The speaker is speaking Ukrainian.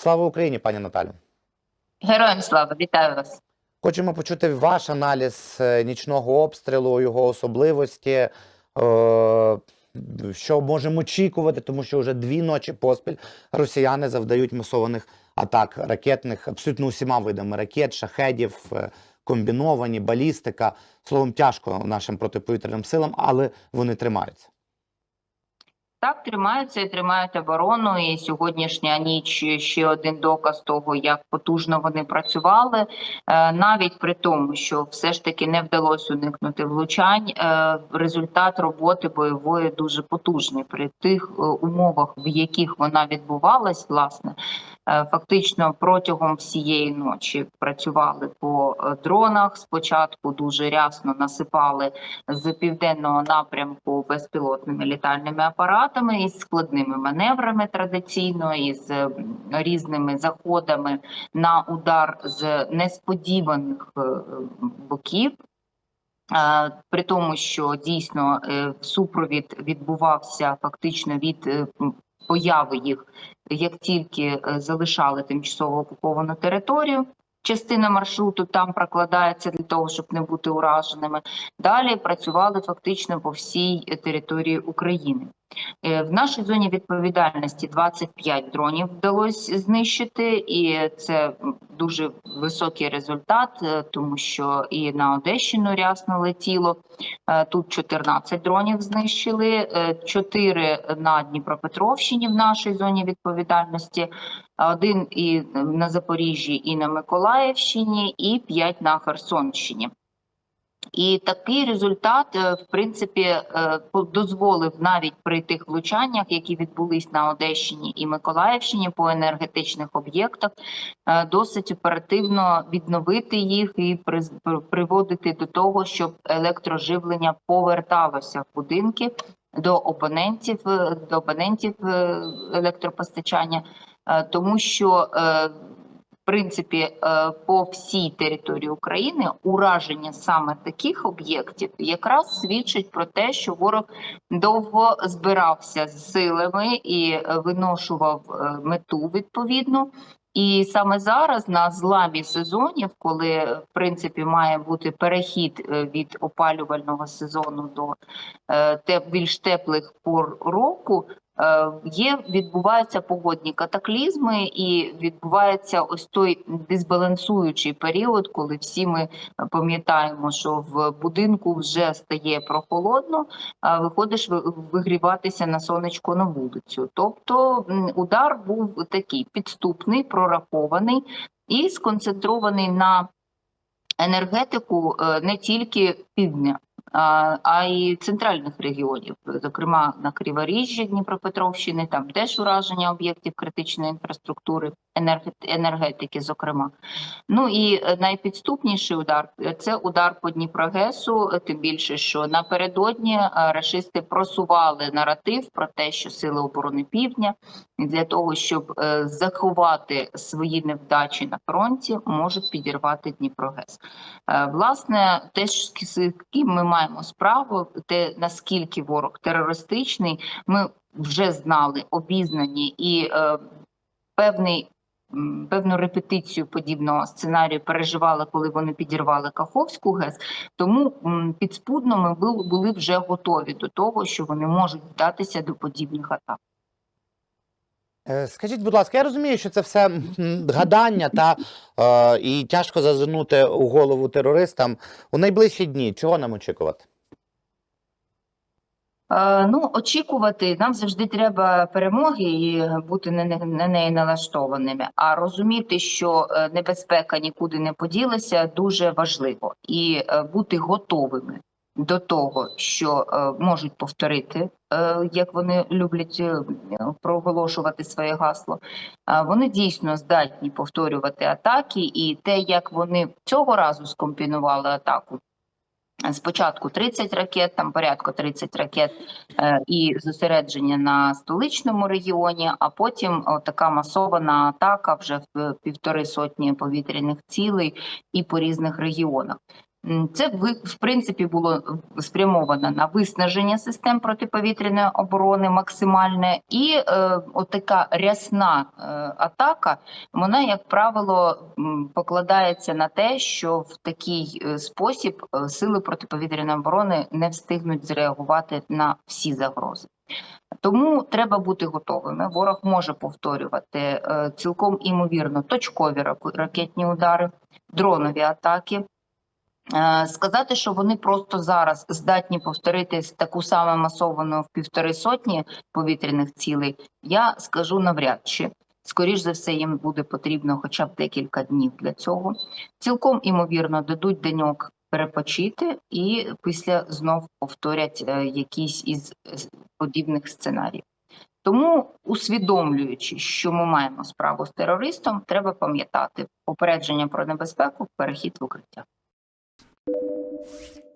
Слава Україні, пані Наталю. Героям слава, вітаю вас. Хочемо почути ваш аналіз е, нічного обстрілу, його особливості. е, Що можемо очікувати, тому що вже дві ночі поспіль росіяни завдають масованих атак ракетних абсолютно усіма видами ракет, шахедів, е, комбіновані, балістика. Словом, тяжко нашим протиповітряним силам, але вони тримаються. Так, тримаються і тримають оборону. І сьогоднішня ніч ще один доказ того, як потужно вони працювали, Е, навіть при тому, що все ж таки не вдалося уникнути влучань. е, Результат роботи бойової дуже потужний при тих е, умовах, в яких вона відбувалась, власне. Е, Фактично протягом всієї ночі працювали по е, дронах. Спочатку дуже рясно насипали з південного напрямку безпілотними літальними апаратами із складними маневрами традиційно, із е, різними заходами на удар з несподіваних боків. При тому, що дійсно супровід відбувався фактично від появи їх, як тільки е, залишали тимчасово окуповану територію. Частина маршруту там прокладається для того, щоб не бути ураженими. Далі працювали фактично по всій е, території України. Е, В нашій зоні відповідальності 25 дронів вдалося знищити, і це дуже високий результат, е, тому що і на Одещину рясно летіло. Е, Тут 14 дронів знищили, 4 на Дніпропетровщині в нашій зоні відповідальності, один і на Запоріжжі, і на Миколаївщині, і 5 на Херсонщині. І такий результат, е, в принципі, е, дозволив навіть при тих влучаннях, які відбулись на Одещині і Миколаївщині по енергетичних об'єктах, е, досить оперативно відновити їх і приводити до того, щоб електроживлення поверталося в будинки до опонентів, до абонентів е, електропостачання, тому що принципі, е, по всій території України ураження саме таких об'єктів якраз свідчить про те, що ворог довго збирався з силами і е, виношував е, мету відповідну. І саме зараз на зламі сезонів, коли в принципі має бути перехід від опалювального сезону до більш теплих пор року, Є відбуваються погодні катаклізми, і відбувається ось той дисбалансуючий період, коли всі ми пам'ятаємо, що в будинку вже стає прохолодно, а виходиш вигріватися на сонечко на вулицю. Тобто удар був такий підступний, прорахований і сконцентрований на енергетику е, не тільки півдня а, й центральних регіонів, зокрема на Криворіжжі Дніпропетровщини, там теж ураження об'єктів критичної інфраструктури, енергетики, зокрема. Ну і е, найпідступніший удар це удар по Дніпрогесу, е, тим більше, що напередодні е, рашисти просували наратив про те, що сили оборони півдня для того, щоб заховати свої невдачі на фронті, можуть підірвати Дніпрогес. Власне, те, з ким ми маємо справу, те наскільки ворог терористичний, ми вже знали, обізнані і певний. Певну репетицію подібного сценарію переживали, коли вони підірвали Каховську ГЕС. Тому підспудно ми були вже готові до того, що вони можуть вдатися до подібних атак. Е, Скажіть, будь ласка, я розумію, що це все гадання та е, і тяжко зазирнути у голову терористам у найближчі дні. Чого нам очікувати? Е, Ну, очікувати нам завжди треба перемоги і бути на, не- неї налаштованими. А розуміти, що е, небезпека нікуди не поділася, дуже важливо, і е, бути готовими до того, що можуть повторити, як вони люблять проголошувати своє гасло. Вони дійсно здатні повторювати атаки, і те, як вони цього разу скомпінували атаку. Спочатку 30 ракет, там порядку 30 ракет е, і зосередження на столичному регіоні, а потім така масована атака вже в півтори сотні повітряних цілей і по різних регіонах. Це в принципі було спрямовано на виснаження систем протиповітряної оборони максимальне, і е, отака рясна е, атака, вона, як правило, покладається на те, що в такий е, спосіб е, сили протиповітряної оборони не встигнуть зреагувати на всі загрози. Тому треба бути готовими. Ворог може повторювати е, цілком імовірно точкові ракетні удари, дронові атаки. Е, Сказати, що вони просто зараз здатні повторити таку саму масовану в півтори сотні повітряних цілей, я скажу навряд чи. Скоріш за все, їм буде потрібно хоча б декілька днів для цього. Цілком імовірно дадуть деньок перепочити і після знов повторять е, якісь із подібних сценаріїв. Тому, усвідомлюючи, що ми маємо справу з терористом, треба пам'ятати попередження про небезпеку, перехід в укриття. Thank you.